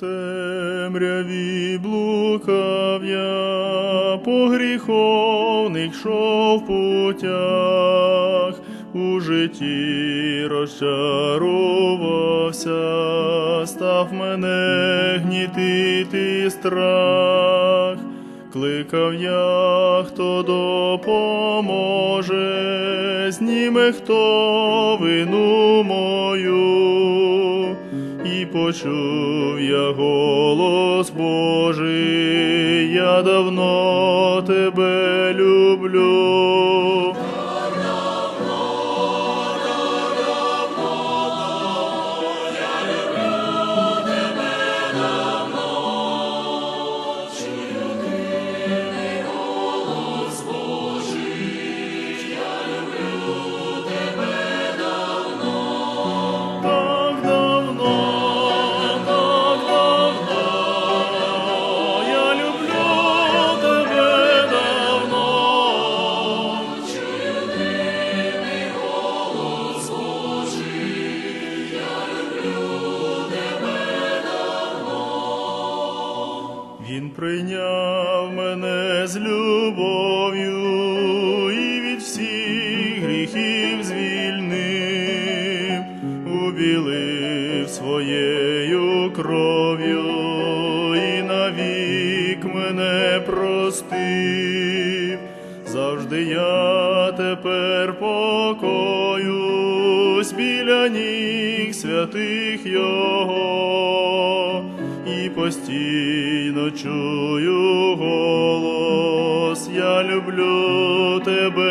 темряві блукав я, по гріховних йшов путях, у житті розчарувався, став мене гнітити страх. Кликав я, хто допоможе, зніме хто вину мою, почув я голос Божий, я давно тебе люблю. Він прийняв мене з любов'ю і від всіх гріхів звільнив, убілив своєю кров'ю і навік мене простив. Завжди я тепер покоюсь біля ніг святих Його і постійно чую голос, я люблю тебе